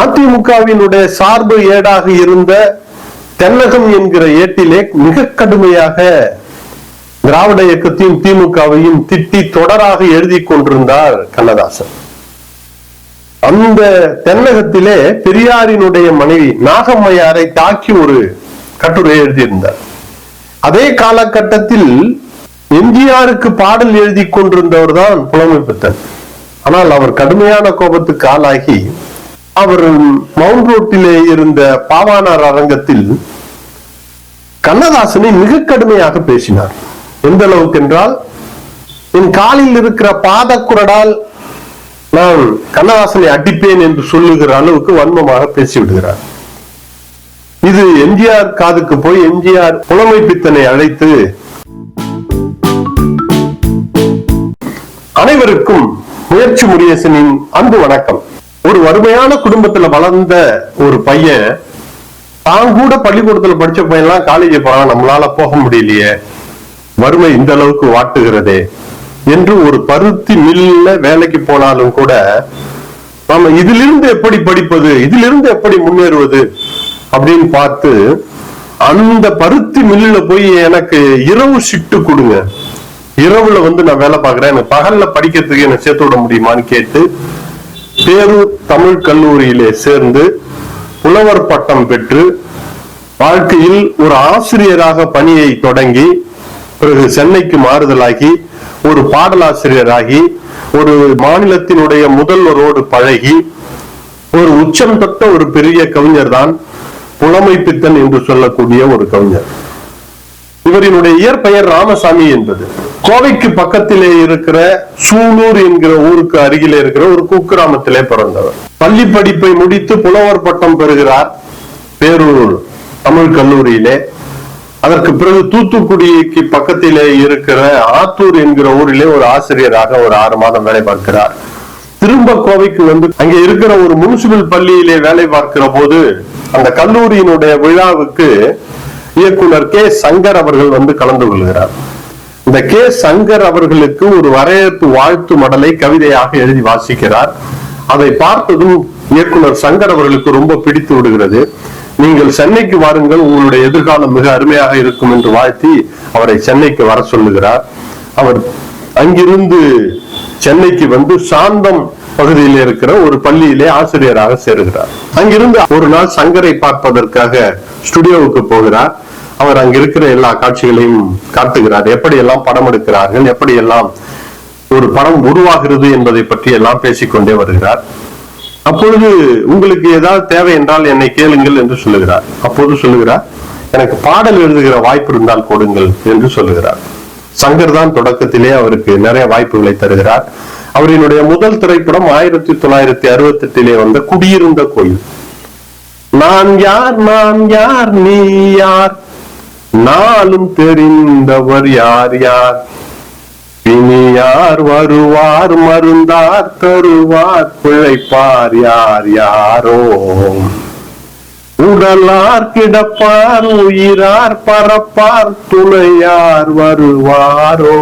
அதிமுகவினுடைய சார்பு ஏடாக இருந்த தென்னகம் என்கிற ஏட்டிலே மிக கடுமையாக திராவிட இயக்கத்தையும் திமுகவையும் திட்டி தொடராக எழுதி கொண்டிருந்தார் கண்ணதாசன். அந்த தென்னகத்திலே பெரியாரினுடைய மனைவி நாகம்மையாரை தாக்கி ஒரு கட்டுரை எழுதியிருந்தார். அதே காலகட்டத்தில் எம்ஜிஆருக்கு பாடல் எழுதி கொண்டிருந்தவர் தான் புலமை பெற்றார் ஆனால் அவர் கடுமையான கோபத்துக்கு ஆளாகி அவர் மவுண்ட் ரோட்டிலே இருந்த பாவானார் அரங்கத்தில் கண்ணதாசனை மிக கடுமையாக பேசினார். எந்த அளவுக்கு என்றால் என் காலில் இருக்கிற பாதக்குரடால் நான் கண்ணதாசனை அடிப்பேன் என்று சொல்லுகிற அளவுக்கு வன்மமாக பேசிவிடுகிறார். இது எம்ஜிஆர் காதுக்கு போய் எம்ஜிஆர் புலமை பித்தனை அழைத்து அனைவருக்கும் முயற்சி முரியசனின் அன்பு வணக்கம். ஒரு வறுமையான குடும்பத்துல வளர்ந்த ஒரு பையன் தான் கூட பள்ளிக்கூடத்துல படிச்ச பையன்லாம் காலேஜ் போறான் நம்மளால போக முடியலையே. வறுமை இந்த அளவுக்கு வாட்டுகிறதே என்று ஒரு பருத்தி மில்ல வேலைக்கு போனாலும் கூட நாம இதிலிருந்து எப்படி படிப்பது இதிலிருந்து எப்படி முன்னேறுவது அப்படின்னு பார்த்து அந்த பருத்தி மில்லுல போய் எனக்கு இரவு ஷிஃப்ட் கொடுங்க. இரவுல வந்து நான் வேலை பார்க்கறேன். எனக்கு பகல்ல படிக்கிறதுக்கு என்ன சேர்த்து விட முடியுமான்னு கேட்டு பேரூர் தமிழ் கல்லூரியிலே சேர்ந்து புலவர் பட்டம் பெற்று வாழ்க்கையில் ஒரு ஆசிரியராக பணியை தொடங்கி பிறகு சென்னைக்கு மாறுதலாகி ஒரு பாடலாசிரியராகி ஒரு மாநிலத்தினுடைய முதல்வரோடு பழகி ஒரு உச்சம் தொட்ட ஒரு பெரிய கவிஞர் தான் புலமை பித்தன் என்று சொல்லக்கூடிய ஒரு கவிஞர். இவரினுடைய இயற்பெயர் ராமசாமி என்பது. கோவைக்கு பக்கத்திலே இருக்கிற சூலூர் என்கிற ஊருக்கு அருகிலே இருக்கிற ஒரு குக்கிராமத்திலே பிறந்தவர். பள்ளி படிப்பை முடித்து புலவர் பட்டம் பெறுகிறார் பேரூர் தமிழ் கல்லூரியிலே. அதற்கு பிறகு தூத்துக்குடிக்கு பக்கத்திலே இருக்கிற ஆத்தூர் என்கிற ஊரிலே ஒரு ஆசிரியராக ஒரு ஆறு மாதம் வேலை பார்க்கிறார். திரும்ப கோவைக்கு வந்து அங்கே இருக்கிற ஒரு முனிசிபல் பள்ளியிலே வேலை பார்க்கிற போது அந்த கல்லூரியினுடைய விழாவுக்கு இயக்குனர் கே. சங்கர் அவர்கள் வந்து கலந்து கொள்கிறார். இந்த கே. சங்கர் அவர்களுக்கு ஒரு வரவேற்பு வாழ்த்து மடலை கவிதையாக எழுதி வாசிக்கிறார். அதை பார்த்ததும் இயக்குனர் சங்கர் அவர்களுக்கு ரொம்ப பிடித்து விடுகிறது. நீங்கள் சென்னைக்கு வாருங்கள் உங்களுடைய எதிர்காலம் மிக அருமையாக இருக்கும் என்று வாழ்த்தி அவரை சென்னைக்கு வர சொல்லுகிறார். அவர் அங்கிருந்து சென்னைக்கு வந்து சாந்தம் பகுதியில் இருக்கிற ஒரு பள்ளியிலே ஆசிரியராக சேருகிறார். அங்கிருந்து ஒரு நாள் சங்கரை பார்ப்பதற்காக ஸ்டுடியோவுக்கு போகிறார். அவர் அங்க இருக்கிற எல்லா காட்சிகளையும் காட்டுகிறார். எப்படி எல்லாம் படம் எடுக்கிறார்கள் எப்படி எல்லாம் ஒரு படம் உருவாகிறது என்பதை பற்றி எல்லாம் பேசிக்கொண்டே வருகிறார். அப்பொழுது உங்களுக்கு ஏதாவது தேவை என்றால் என்னை கேளுங்கள் என்று சொல்லுகிறார். அப்போது சொல்லுகிறார் எனக்கு பாடல் எழுதுகிற வாய்ப்பு இருந்தால் கொடுங்கள் என்று சொல்லுகிறார். சங்கர் தான் தொடக்கத்திலே அவருக்கு நிறைய வாய்ப்புகளை தருகிறார். அவரினுடைய முதல் திரைப்படம் ஆயிரத்தி தொள்ளாயிரத்தி அறுபத்தி எட்டிலே வந்த குடியிருந்த கோயில். நான் யார் நான் யார் நீ யார்? நாளும் தெரிந்தவர் யார் யார்? இனி யார் வருவார் மருந்தார் தருவார் பிழைப்பார் யார் யாரோ? உடலார் கிடப்பார் உயிரார் பரப்பார் துணையார் வருவாரோ?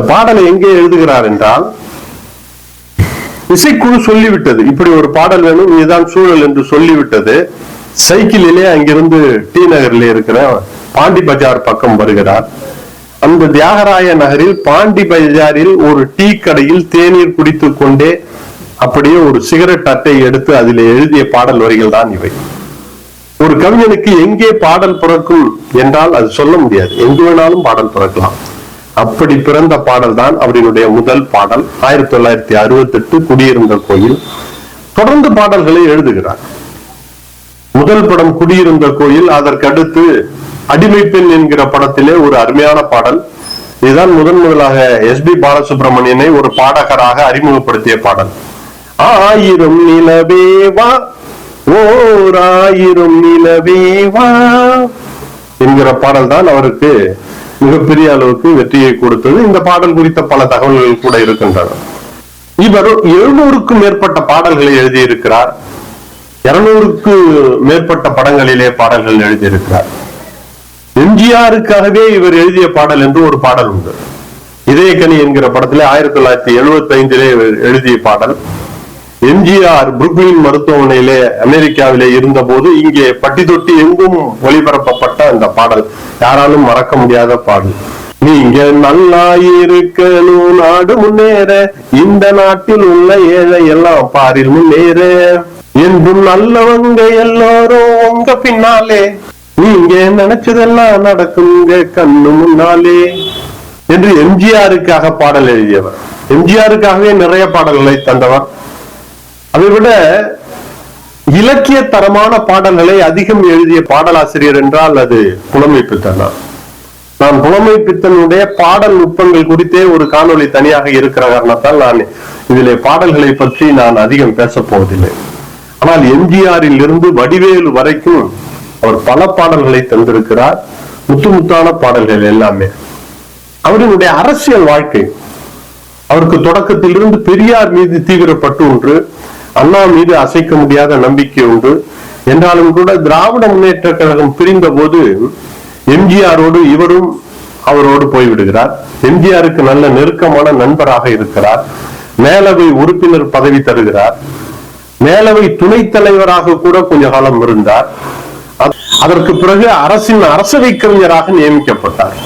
இந்த பாடலை எங்கே எழுதுகிறார் என்றால் இசைக்குழு சொல்லிவிட்டது. இப்படி ஒரு பாடல் வேணும் இதுதான் சூழல் என்று சொல்லிவிட்டது. சைக்கிளிலே அங்கிருந்து டி நகரில் இருக்கிற பாண்டி பஜார் பக்கம் வருகிறார். அந்த தியாகராய நகரில் பாண்டி பஜாரில் ஒரு டீ கடையில் தேநீர் குடித்து கொண்டே அப்படியே ஒரு சிகரெட் அட்டை எடுத்து அதில் எழுதிய பாடல் வரிகள் தான் இவை. ஒரு கவிஞனுக்கு எங்கே பாடல் பிறக்கும் என்றால் அது சொல்ல முடியாது. எங்கு வேணாலும் பாடல் பிறக்கலாம். அப்படி பிறந்த பாடல் தான் அவரினுடைய முதல் பாடல். ஆயிரத்தி தொள்ளாயிரத்தி அறுபத்தி எட்டு குடியிருந்த கோயில். தொடர்ந்து பாடல்களை எழுதுகிறார். முதல் படம் குடியிருந்த கோயில். அதற்கடுத்து அடிமை பெண் என்கிற படத்திலே ஒரு அருமையான பாடல். இதுதான் முதன் முதலாக எஸ் பி பாலசுப்ரமணியனை ஒரு பாடகராக அறிமுகப்படுத்திய பாடல். ஆயிரம் நிலவேவா ஓர் ஆயிரம் நிலவேவா என்கிற பாடல் தான் அவருக்கு மிகப்பெரிய அளவுக்கு வெற்றியை கொடுத்தது. இந்த பாடல் குறித்த பல தகவல்கள் கூட இருக்கின்றன. இவர் எழுநூறுக்கும் மேற்பட்ட பாடல்களை எழுதியிருக்கிறார். இருநூறுக்கு மேற்பட்ட படங்களிலே பாடல்கள் எழுதியிருக்கிறார். எம்ஜிஆருக்காகவே இவர் எழுதிய பாடல் என்று ஒரு பாடல் உண்டு. இதயக்கனி என்கிற படத்திலே ஆயிரத்தி தொள்ளாயிரத்தி எழுபத்தி ஐந்திலே எழுதிய பாடல். எம்ஜிஆர் புருக்லின் மருத்துவமனையிலே அமெரிக்காவிலே இருந்தபோது இங்கே பட்டி தொட்டி எங்கும் ஒளிபரப்பப்பட்ட அந்த பாடல். யாராலும் மறக்க முடியாத பாடல். நீங்க நல்லா இருக்கணும் நாடு முன்னேற இந்த நாட்டில் உள்ள ஏழை எல்லாம் பாரில் முன்னேற. என்றும் நல்லவங்க எல்லாரும் உங்க பின்னாலே. நீங்க நினைச்சதெல்லாம் நடக்குங்க கண்ணு முன்னாலே. என்று எம்ஜிஆருக்காக பாடல் எழுதியவர். எம்ஜிஆருக்காகவே நிறைய பாடல்களை தந்தவர். அதை விட இலக்கிய தரமான பாடல்களை அதிகம் எழுதிய பாடலாசிரியர் என்றால் அது புலமை பித்தன் தான். நான் புலமை பித்தனுடைய பாடல் நுட்பங்கள் குறித்தே ஒரு காணொளி தனியாக இருக்கிற காரணத்தால் நான் இதிலே பாடல்களை பற்றி நான் அதிகம் பேசப் போவதில்லை. ஆனால் எம்ஜிஆரில் இருந்து வடிவேலு வரைக்கும் அவர் பல பாடல்களை தந்திருக்கிறார். முத்து முத்தான பாடல்கள் எல்லாமே. அவரினுடைய அரசியல் வாழ்க்கை அவருக்கு தொடக்கத்தில் இருந்து பெரியார் மீது தீவிரப்பட்டு ஒன்று அண்ணா மீது அசைக்க முடியாத நம்பிக்கை உண்டு. என்றாலும் கூட திராவிட முன்னேற்ற கழகம் பிரிந்த போது எம்ஜிஆரோடு இவரும் அவரோடு போய்விடுகிறார். எம்ஜிஆருக்கு நல்ல நெருக்கமான நண்பராக இருக்கிறார். மேலவை உறுப்பினர் பதவி தருகிறார். மேலவை துணைத் தலைவராக கூட கொஞ்ச காலம் இருந்தார். அதற்கு பிறகு அரசின் அரசவை கவிஞராக நியமிக்கப்பட்டார்.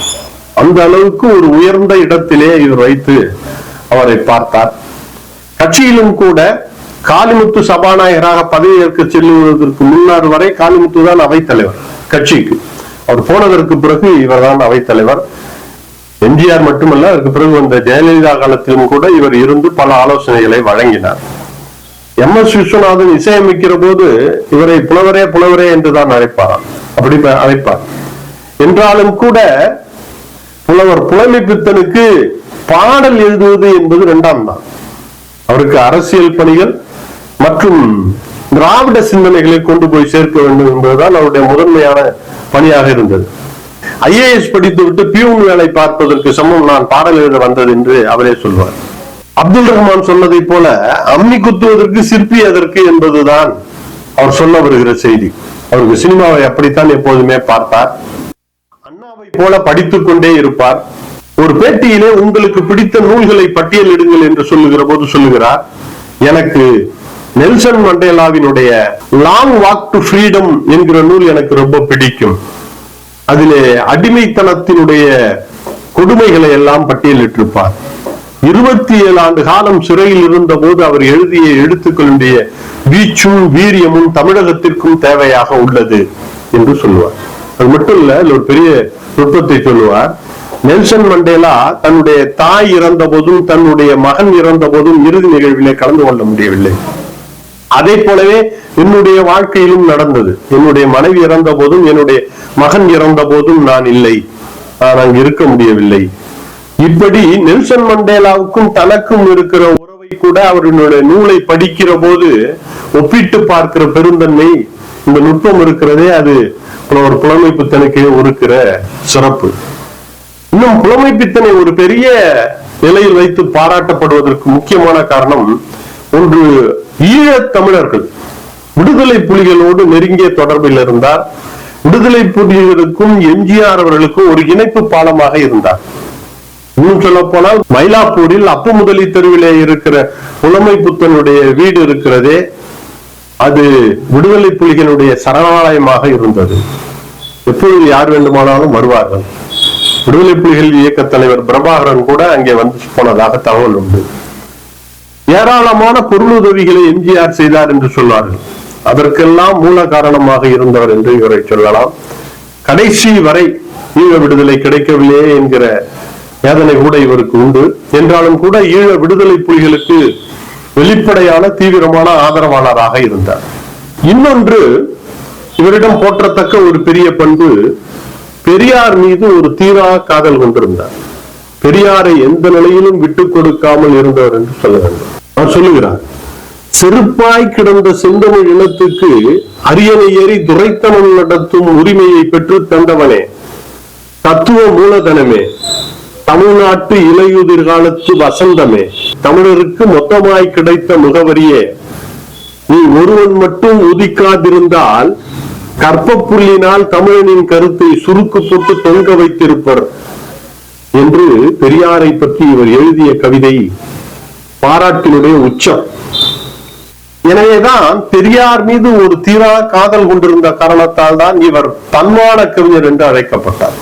அந்த அளவுக்கு ஒரு உயர்ந்த இடத்திலே இவர் வைத்து அவரை பார்த்தார். கட்சியிலும் கூட காளிமுத்து சபாநாயகராக பதவியேற்க செல்லுவதற்கு முன்னாள் வரை காளிமுத்து தான் அவைத்தலைவர் கட்சிக்கு. அவர் போனதற்கு பிறகு இவர்தான் அவைத்தலைவர் எம்ஜிஆர் மட்டுமல்ல அதற்கு பிறகு வந்த ஜெயலலிதா காலத்திலும் கூட இவர் இருந்து பல ஆலோசனைகளை வழங்கினார். எம் எஸ் விஸ்வநாதன் இசையமைக்கிற போது இவரை புலவரே புலவரே என்றுதான் அழைப்பாராம். அப்படி அழைப்பார். என்றாலும் கூட புலவர் புலமை பித்தனுக்கு பாடல் எழுதுவது என்பது இரண்டாம் தான் அவருக்கு அரசியல் பணிகள் மற்றும் திராவிட சிந்தனைகளை கொண்டு போய் சேர்க்க வேண்டும் என்பதுதான் அவருடைய முதன்மையான பணியாக இருந்தது. ஐஏஎஸ் படித்துவிட்டு பியூன் வேலை பார்ப்பதற்கு சமம் நான் பாடல் எழுத வந்தது என்று அவரே சொல்வார். அப்துல் ரஹ்மான் சொன்னதை போல அம்மி குத்துவதற்கு சிற்பி எதற்கு என்பதுதான் அவர் சொல்ல வருகிற செய்தி. அவருக்கு சினிமாவை அப்படித்தான் எப்போதுமே பார்த்தார் அண்ணாவை போல படித்துக் கொண்டே இருப்பார். ஒரு பேட்டியிலே உங்களுக்கு பிடித்த நூல்களை பட்டியலிடுங்கள் என்று சொல்லுகிற போது சொல்லுகிறார் எனக்கு நெல்சன் மண்டேலாவினுடைய லாங் வாக் டு ஃப்ரீடம் என்கிற நூல் எனக்கு ரொம்ப பிடிக்கும். அதிலே அடிமைத்தனத்தினுடைய கொடுமைகளை எல்லாம் பட்டியலிட்டிருப்பார். இருபத்தி ஏழு ஆண்டு காலம் சிறையில் இருந்த போது அவர் எழுதிய எழுத்துக்களுடைய வீச்சும் வீரியமும் தமிழகத்திற்கும் தேவையாக உள்ளது என்று சொல்லுவார். அது மட்டும் இல்ல இதுல ஒரு பெரிய நுட்பத்தை சொல்லுவார். நெல்சன் மண்டேலா தன்னுடைய தாய் இறந்த போதும் தன்னுடைய மகன் இறந்த போதும் இறுதி நிகழ்விலே கலந்து கொள்ள முடியவில்லை. அதே போலவே என்னுடைய வாழ்க்கையிலும் நடந்தது. என்னுடைய மனைவி இறந்த போதும் என்னுடைய மகன் இறந்த போதும் நான் இல்லை. நான் அங்கு இருக்க முடியவில்லை. இப்படி நெல்சன் மண்டேலாவுக்கும் தனக்கும் இருக்கிற உறவை கூட அவர்களுடைய நூலை படிக்கிற போது ஒப்பிட்டு பார்க்கிற பெருந்தன்மை இந்த நுட்பம் இருக்கிறதே அது ஒரு புலமை புத்தனுக்கு இருக்கிற சிறப்பு. இன்னும் புலமைப்பித்தனை ஒரு பெரிய நிலையில் வைத்து பாராட்டப்படுவதற்கு முக்கியமான காரணம் ஒன்று ஈழத் தமிழர்கள் விடுதலை புலிகளோடு நெருங்கிய தொடர்பில் இருந்தார். விடுதலை புலிகளுக்கும் எம்ஜிஆர் அவர்களுக்கும் ஒரு இணைப்பு பாலமாக இருந்தார். இன்னும் சொல்ல போனால் மயிலாப்பூரில் அப்பு முதலி தெருவிலே இருக்கிற புலமை புத்தனுடைய வீடு இருக்கிறதே அது விடுதலை புலிகளுடைய சரணாலயமாக இருந்தது. எப்பொழுது யார் வேண்டுமானாலும் வருவார்கள். விடுதலை புலிகள் இயக்க தலைவர் பிரபாகரன் கூட அங்கே வந்து போனதாக தகவல் உண்டு. ஏராளமான பொருளுதவிகளை எம்ஜிஆர் செய்தார் என்று சொல்வார்கள் அதற்கெல்லாம் மூல காரணமாக இருந்தவர் என்று இவரை சொல்லலாம். கடைசி வரை ஈழ விடுதலை கிடைக்கவில்லையே என்கிற வேதனை கூட இவருக்கு உண்டு. என்றாலும் கூட ஈழ விடுதலை புலிகளுக்கு வெளிப்படையான தீவிரமான ஆதரவாளராக இருந்தார். இன்னொன்று இவரிடம் போற்றத்தக்க ஒரு பெரிய பண்பு பெரியார் மீது ஒரு தீரா காதல் கொண்டிருந்தார். பெரியாரை எந்த நிலையிலும் விட்டுக் கொடுக்காமல் இருந்தவர் என்று சொல்ல வேண்டும். அவர் சொல்லுகிறார் செருப்பாய் கிடந்த செந்தமிழ் இனத்துக்கு அரியணை ஏறி துரைத்தனம் நடத்தும் உரிமையை பெற்று தந்தவனே. தத்துவ மூலதனமே. தமிழ்நாட்டு இலையுதிர் காலத்து வசந்தமே. தமிழருக்கு மொத்தமாய் கிடைத்த முகவரியே. நீ ஒருவன் மட்டும் உதிக்காதிருந்தால் கற்பப்புள்ளினால் தமிழனின் கருத்தை சுருக்கு போட்டு தொங்க வைத்திருப்பர். என்று பெரியாரை பற்றி இவர் எழுதிய கவிதை பாராட்டினுடைய உச்சம். எனவேதான் பெரியார் மீது ஒரு தீரா காதல் கொண்டிருந்த காரணத்தால் தான் இவர் தன்மான கவிஞர் என்று அழைக்கப்பட்டார்.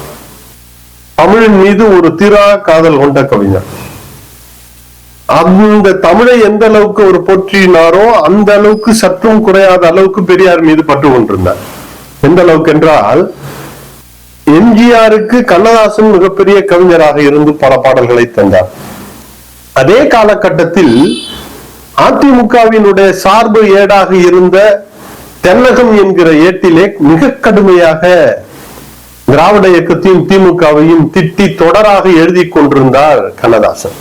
தமிழின் மீது ஒரு தீரா காதல் கொண்ட கவிஞர். அந்த தமிழை எந்த அளவுக்கு ஒரு போற்றினாரோ அந்த அளவுக்கு சற்றும் குறையாத அளவுக்கு பெரியார் மீது பற்று கொண்டிருந்தார். எந்த அளவுக்கு என்றால் எம்ஜிஆருக்கு கண்ணதாசன் மிகப்பெரிய கவிஞராக இருந்து பல பாடல்களை தந்தார். அதே காலகட்டத்தில் அதிமுகவினுடைய சார்பு ஏடாக இருந்த தென்னகம் என்கிற ஏட்டிலே மிக கடுமையாக திராவிட இயக்கத்தையும் திமுகவையும் திட்டி தொடராக எழுதி கொண்டிருந்தார் கண்ணதாசன்.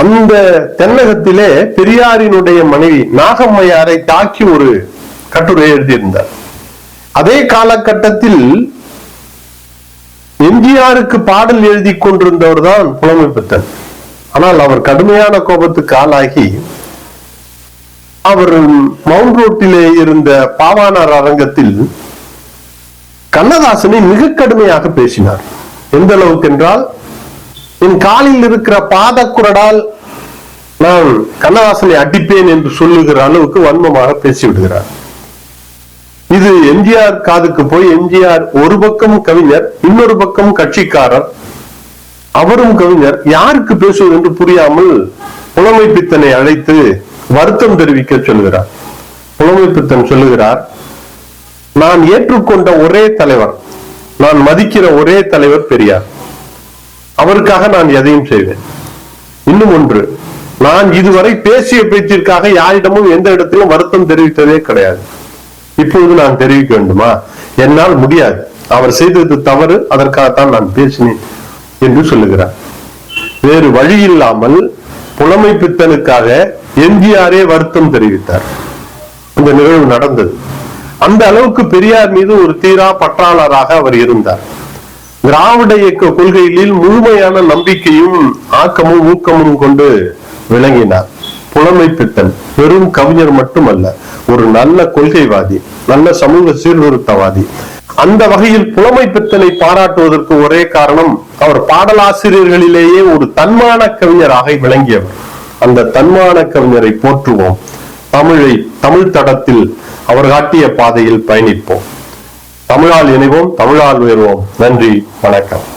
அந்த தென்னகத்திலே பெரியாரினுடைய மனைவி நாகம்மையாரை தாக்கி ஒரு கட்டுரை எழுதியிருந்தார். அதே காலகட்டத்தில் எம்ஜிஆருக்கு பாடல் எழுதி கொண்டிருந்தவர் தான் புலமை பித்தன். ஆனால் அவர் கடுமையான கோபத்துக்கு ஆளாகி அவர் மவுண்ட் ரோட்டிலே இருந்த பாவானார் அரங்கத்தில் கண்ணதாசனை மிக கடுமையாக பேசினார். எந்த அளவுக்கு என்றால் என் காலில் இருக்கிற பாதக்குரடால் நான் கண்ணதாசனை அடிப்பேன் என்று சொல்லுகிற அளவுக்கு வன்மமாக பேசிவிடுகிறார். இது எம்ஜிஆர் காதுக்கு போய் எம்ஜிஆர் ஒரு பக்கம் கவிஞர் இன்னொரு பக்கம் கட்சிக்காரர். அவரும் கவிஞர். யாருக்கு பேசுவது என்று புரியாமல் புலமை பித்தனை அழைத்து வருத்தம் தெரிவிக்க சொல்கிறார் புலமை பித்தன் சொல்லுகிறார் நான் ஏற்றுக்கொண்ட ஒரே தலைவர் நான் மதிக்கிற ஒரே தலைவர் பெரியார். அவருக்காக நான் எதையும் செய்வேன். இன்னும் ஒன்று நான் இதுவரை பேசிய பேச்சிற்காக யாரிடமும் எந்த இடத்திலும் வருத்தம் தெரிவித்ததே கிடையாது. இப்பொழுது நான் தெரிவிக்க வேண்டுமா? என்னால் முடியாது. அவர் செய்தது தவறு அதற்காகத்தான் நான் பேசினேன் என்று சொல்லுகிறார். வேறு வழி இல்லாமல் புலமை பித்தனுக்காக எம்ஜிஆரே வருத்தம் தெரிவித்தார். அந்த நிகழ்வு நடந்தது. அந்த அளவுக்கு பெரியார் மீது ஒரு தீரா பற்றாளராக அவர் இருந்தார். திராவிட இயக்க கொள்கைகளில் முழுமையான நம்பிக்கையும் ஆக்கமும் ஊக்கமும் கொண்டு விளங்கினார். புலமை பித்தன் வெறும் கவிஞர் மட்டுமல்ல ஒரு நல்ல கொள்கைவாதி நல்ல சமூக சீர்திருத்தவாதி. அந்த வகையில் புலமை பித்தனை பாராட்டுவதற்கு ஒரே காரணம் அவர் பாடலாசிரியர்களிலேயே ஒரு தன்மான கவிஞராக விளங்கியவர். அந்த தன்மான கவிஞரை போற்றுவோம். தமிழை தமிழ் தடத்தில் அவர் காட்டிய பாதையில் பயணிப்போம். தமிழால் இணைவோம் தமிழால் உயர்வோம். நன்றி வணக்கம்.